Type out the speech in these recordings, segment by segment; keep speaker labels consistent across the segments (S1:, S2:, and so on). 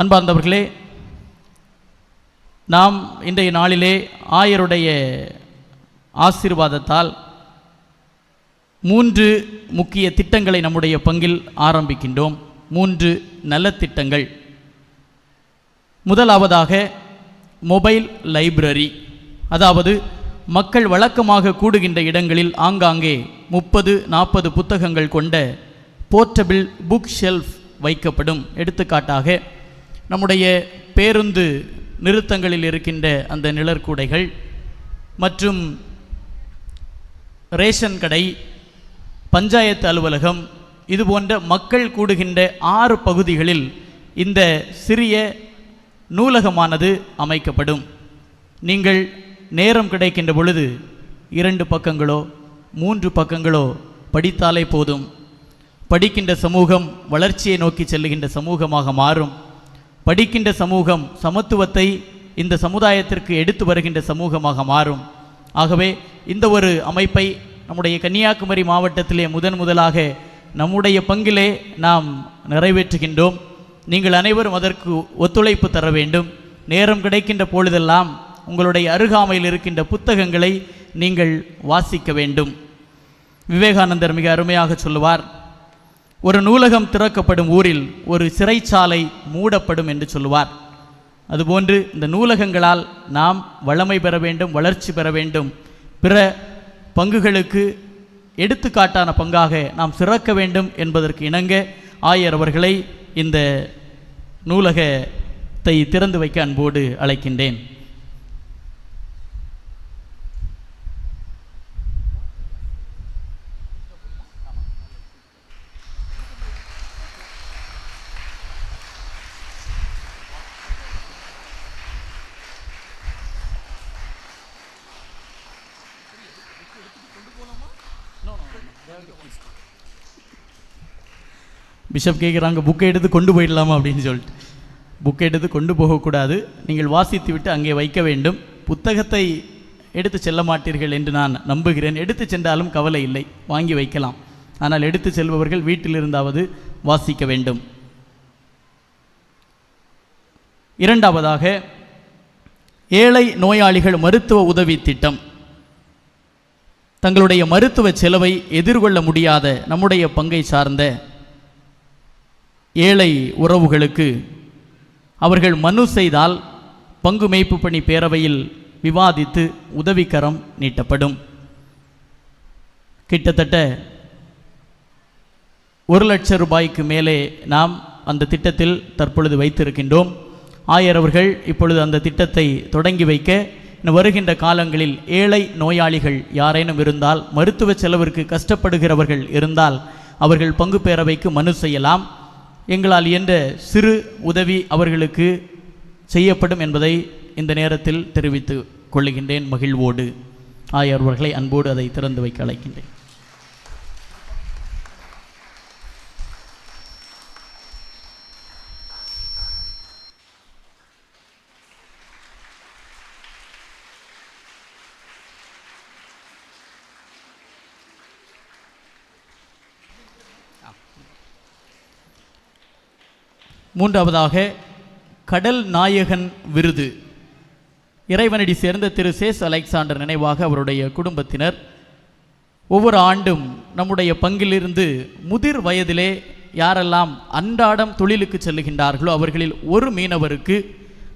S1: அன்பார்ந்தவர்களே நாம் இன்றைய நாளிலே ஆயருடைய ஆசீர்வாதத்தால் மூன்று முக்கிய திட்டங்களை நம்முடைய பங்கில் ஆரம்பிக்கின்றோம். மூன்று நல்ல திட்டங்கள். முதலாவதாக மொபைல் லைப்ரரி. அதாவது மக்கள் வழக்கமாக கூடுகின்ற இடங்களில் ஆங்காங்கே முப்பது நாற்பது புத்தகங்கள் கொண்ட போர்ட்டபிள் புக் ஷெல்ஃப் வைக்கப்படும். எடுத்துக்காட்டாக நம்முடைய பேருந்து நிறுத்தங்களில் இருக்கின்ற அந்த நிழற்கூடைகள் மற்றும் ரேஷன் கடை பஞ்சாயத்து அலுவலகம் இது போன்ற மக்கள் கூடுகின்ற ஆறு பகுதிகளில் இந்த சிறிய நூலகமானது அமைக்கப்படும். நீங்கள் நேரம் கிடைக்கின்ற பொழுது இரண்டு பக்கங்களோ மூன்று பக்கங்களோ படித்தாலே போதும். படிக்கின்ற சமூகம் வளர்ச்சியை நோக்கி செல்லுகின்ற சமூகமாக மாறும். படிக்கின்ற சமூகம் சமத்துவத்தை இந்த சமுதாயத்திற்கு எடுத்து வருகின்ற சமூகமாக மாறும். ஆகவே இந்த ஒரு அமைப்பை நம்முடைய கன்னியாகுமரி மாவட்டத்திலே முதன் முதலாக நம்முடைய பங்கிலே நாம் நிறைவேற்றுகின்றோம். நீங்கள் அனைவரும் அதற்கு ஒத்துழைப்பு தர வேண்டும். நேரம் கிடைக்கின்ற பொழுதெல்லாம் உங்களுடைய அருகாமையில் இருக்கின்ற புத்தகங்களை நீங்கள் வாசிக்க வேண்டும். விவேகானந்தர் மிக அருமையாக சொல்லுவார் ஒரு நூலகம் திறக்கப்படும் ஊரில் ஒரு சிறைச்சாலை மூடப்படும் என்று சொல்லுவார். அதுபோன்று இந்த நூலகங்களால் நாம் வளமை பெற வேண்டும் வளர்ச்சி பெற வேண்டும். பிற பங்குகளுக்கு எடுத்துக்காட்டான பங்காக நாம் சிறக்க வேண்டும் என்பதற்கு இணங்க ஆயர் அவர்களை இந்த நூலகத்தை திறந்து வைக்க அன்போடு அழைக்கின்றேன். பிஷப் கேட்குறாங்க புக்கை எடுத்து கொண்டு போயிடலாமா அப்படின்னு சொல்லிட்டு. புக்கை எடுத்து கொண்டு போகக்கூடாது. நீங்கள் வாசித்து விட்டு அங்கே வைக்க வேண்டும். புத்தகத்தை எடுத்து செல்ல மாட்டீர்கள் என்று நான் நம்புகிறேன். எடுத்து சென்றாலும் கவலை இல்லை. வாங்கி வைக்கலாம். ஆனால் எடுத்து செல்பவர்கள் வீட்டில் இருந்தாவது வாசிக்க வேண்டும். இரண்டாவதாக ஏழை நோயாளிகள் மருத்துவ உதவி திட்டம். தங்களுடைய மருத்துவ செலவை எதிர்கொள்ள முடியாத நம்முடைய பங்கை சார்ந்த ஏழை உறவுகளுக்கு அவர்கள் மனு செய்தால் பங்கு மேய்ப்பு பணி பேரவையில் விவாதித்து உதவிக்கரம் நீட்டப்படும். கிட்டத்தட்ட ஒரு லட்சம் ரூபாய்க்கு மேலே நாம் அந்த திட்டத்தில் தற்பொழுது வைத்திருக்கின்றோம். ஆயர் அவர்கள் இப்பொழுது அந்த திட்டத்தை தொடங்கி வைக்க வருகின்ற காலங்களில் ஏழை நோயாளிகள் யாரேனும் இருந்தால் மருத்துவ செலவிற்கு கஷ்டப்படுகிறவர்கள் இருந்தால் அவர்கள் பங்கு பேரவைக்கு மனு செய்யலாம். எங்களால் இயன்ற சிறு உதவி அவர்களுக்கு செய்யப்படும் என்பதை இந்த நேரத்தில் தெரிவித்து கொள்ளுகின்றேன் மகிழ்வோடு. ஆயர்வர்களை அன்போடு அதை திறந்து வைக்க அழைக்கின்றேன். மூன்றாவதாக கடல் நாயகன் விருது. இறைவனடி சேர்ந்த திரு சேஸ் அலெக்சாண்டர் நினைவாக அவருடைய குடும்பத்தினர் ஒவ்வொரு ஆண்டும் நம்முடைய பங்கிலிருந்து முதிர் வயதிலே யாரெல்லாம் அன்றாடம் தொழிலுக்கு செல்லுகின்றார்களோ அவர்களில் ஒரு மீனவருக்கு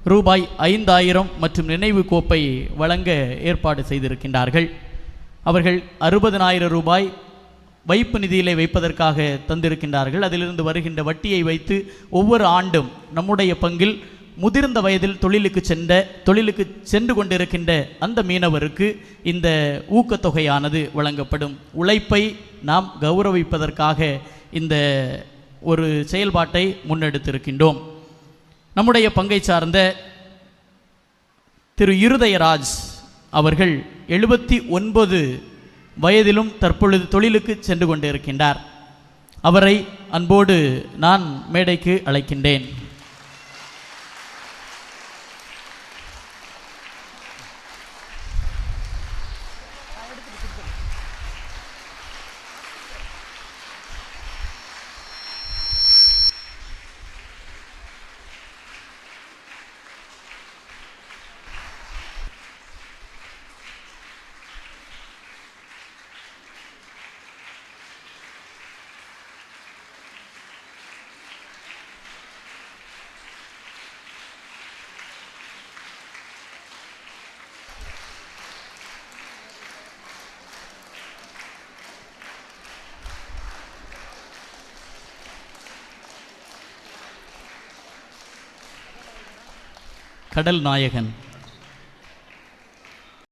S1: ரூபாய் ஐந்தாயிரம் மற்றும் நினைவு கோப்பை வழங்க ஏற்பாடு செய்திருக்கின்றார்கள். அவர்கள் அறுபதனாயிரம் ரூபாய் வைப்பு நிதியிலே வைப்பதற்காக தந்திருக்கின்றார்கள். அதிலிருந்து வருகின்ற வட்டியை வைத்து ஒவ்வொரு ஆண்டும் நம்முடைய பங்கில் முதிர்ந்த வயதில் தொழிலுக்கு சென்ற தொழிலுக்கு சென்று கொண்டிருக்கின்ற அந்த மீனவருக்கு இந்த ஊக்கத்தொகையானது வழங்கப்படும். உழைப்பை நாம் கௌரவிப்பதற்காக இந்த ஒரு செயல்பாட்டை முன்னெடுத்திருக்கின்றோம். நம்முடைய பங்கை சார்ந்த திரு இருதயராஜ் அவர்கள் எழுபத்தி ஒன்பது வயதிலும் தற்பொழுது தொழிலுக்கு சென்று கொண்டிருக்கின்றார். அவரை அன்போடு நான் மேடைக்கு அழைக்கின்றேன். கடல் நாயகன்.